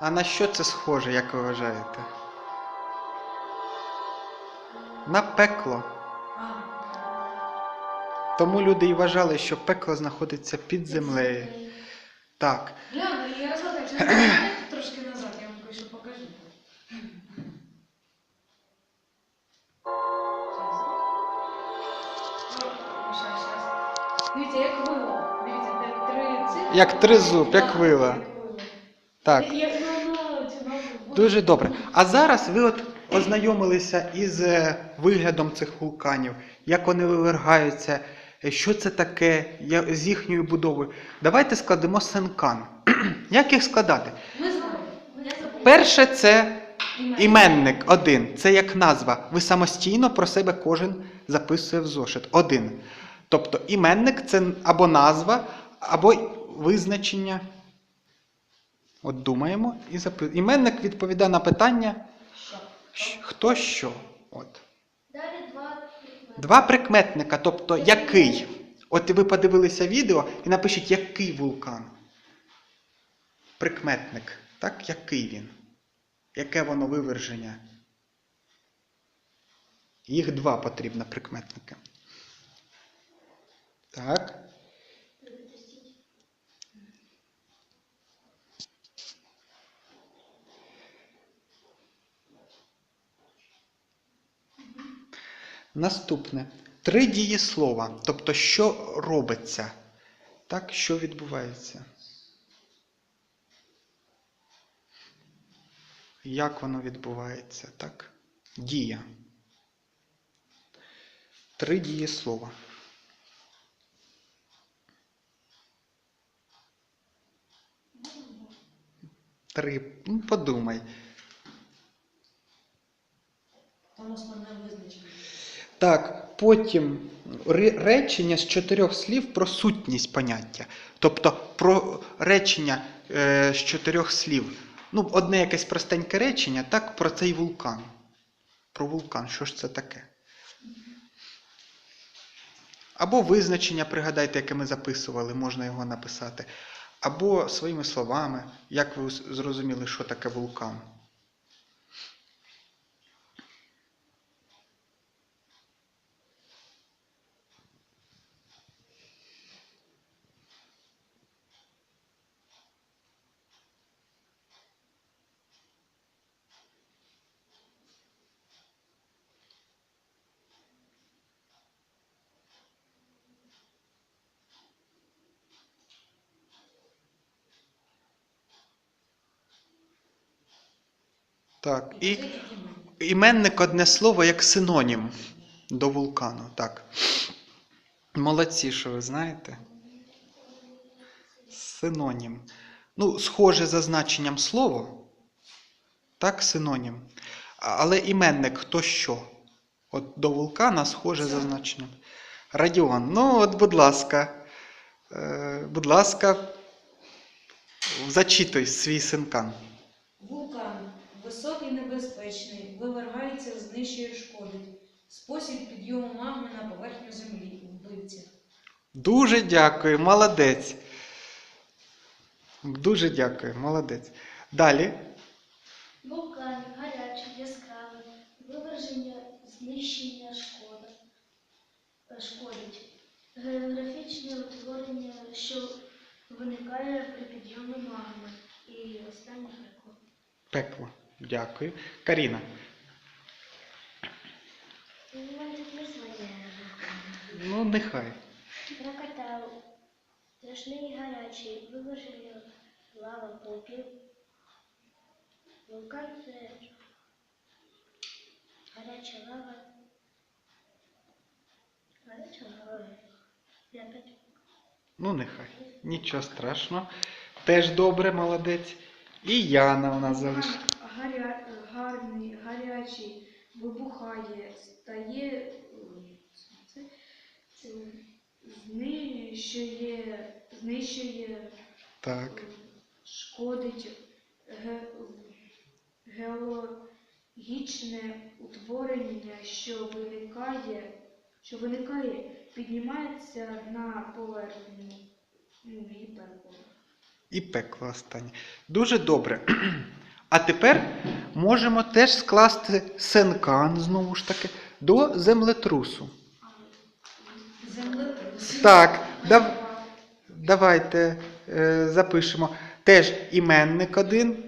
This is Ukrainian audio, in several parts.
А на що це схоже, як ви вважаєте? На пекло. Тому люди і вважали, що пекло знаходиться під землею. Так. Гляну, я розгадаю, якщо не трошки назад, я вам кое-що покажу. Дивіться, як вило. Дивіться, де три цифри. Як тризуб, як вила. Так. Як. Дуже добре. А зараз ви от ознайомилися із е, виглядом цих вулканів, як вони вивергаються, е, що це таке, з їхньою будовою. Давайте складемо синкан. Як їх складати? Перше це іменник один. Це як назва. Ви самостійно про себе кожен записує в зошит. Один. Тобто іменник це або назва, або визначення. От думаємо і записуємо. Іменник відповідає на питання. Хто що? От. Два прикметника, тобто який. От ви подивилися відео і напишіть, який вулкан. Прикметник. Так, який він? Яке воно виверження? Їх два потрібно прикметники. Так. Наступне. Три дієслова. Тобто, що робиться? Так, що відбувається? Як воно відбувається? Так? Дія. Три дієслова. Три. Ну, подумай. Там основне визначення. Так, потім речення з чотирьох слів про сутність поняття. Тобто про речення е, з чотирьох слів. Ну, одне якесь простеньке речення, так, про цей вулкан. Про вулкан, що ж це таке? Або визначення, пригадайте, яке ми записували, можна його написати. Або своїми словами, як ви зрозуміли, що таке вулкан. Так, і іменник одне слово як синонім до вулкану. Так. Молодці, що ви знаєте. Синонім. Ну, схоже за значенням слово. Так, синонім. Але іменник хто що? От до вулкана схоже за значенням. Радіон. Ну, от, будь ласка. Е, будь ласка, зачитуй свій синкан. Вулкан високий небезпечний, вивергається, знищує, шкодить. Спосіб підйому магми на поверхню землі. Вбивця. Дуже дякую, молодець. Дуже дякую, молодець. Далі. Вулкан гарячий, яскравий, виверження, знищення, шкода, е, шкодить. Географічне утворення, що виникає при підйомі магми. І останнє пекло. Пекло. Дякую. Каріна. Ну, тут не своє. Ну, нехай. Крокотал. Страшний і гарячий, виверження, лава, попіл. Вулкан це гаряча лава. Гаряча лава. Я Ну, нехай. Нічого страшного. Теж добре, молодець. І Яна у нас залишилась. Гаря... Гарний, гарячий, вибухає, стає, знищує, знищує, Так. шкодить ге, геологічне утворення, що виникає, що виникає, піднімається на поверхню. Ну, і пекло. І пекло останнє. Дуже добре. А тепер можемо теж скласти сенкан, знову ж таки, до землетрусу. Так, дав, давайте е, запишемо. Теж іменник один.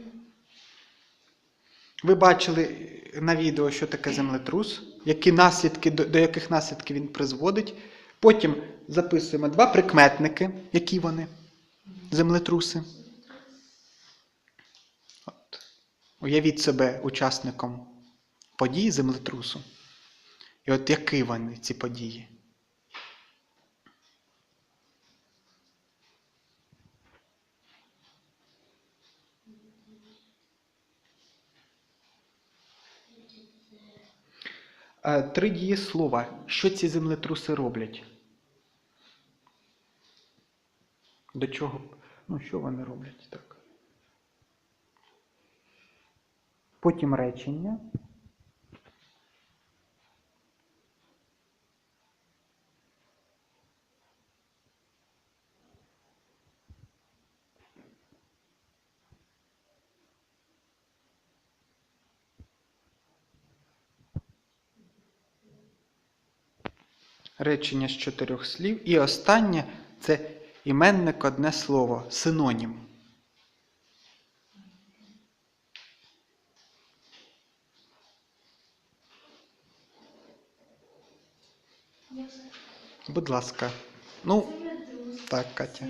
Ви бачили на відео, що таке землетрус, які наслідки, до, до яких наслідків він призводить. Потім записуємо два прикметники, які вони, землетруси. От. Уявіть себе учасником подій землетрусу. І от які вони, ці події? Три дієслова. Що ці землетруси роблять? До чого? Ну, що вони роблять так? Потім речення. Речення з чотирьох слів. І останнє це іменник одне слово, синонім. Будь ласка. Ну, так, Катя.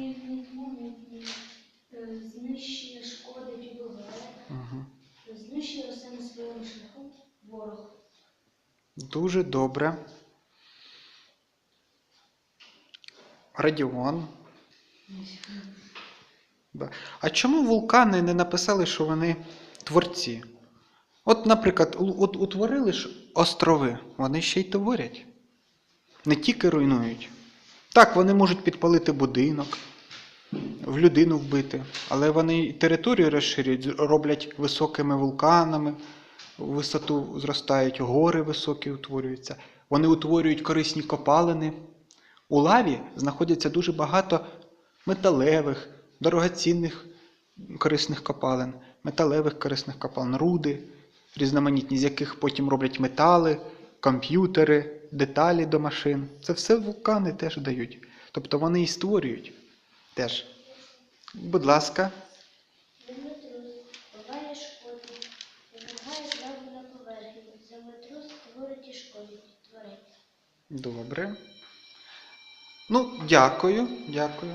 Шкодить, убиває. Угу. На своєму шляху ворог. Дуже добре. Радіон. А чому вулкани не написали, що вони творці? От, наприклад, от утворили ж острови, вони ще й творять. Не тільки руйнують. Так, вони можуть підпалити будинок, в людину вбити, але вони територію розширюють, роблять високими вулканами, висоту зростають, гори високі утворюються. Вони утворюють корисні копалини. У лаві знаходиться дуже багато металевих, дорогоцінних корисних копалин, металевих корисних копалин, руди, різноманітні, з яких потім роблять метали, комп'ютери, деталі до машин. Це все вулкани теж дають. Тобто вони і створюють теж. Будь ласка, добре. Ну, дякую, дякую.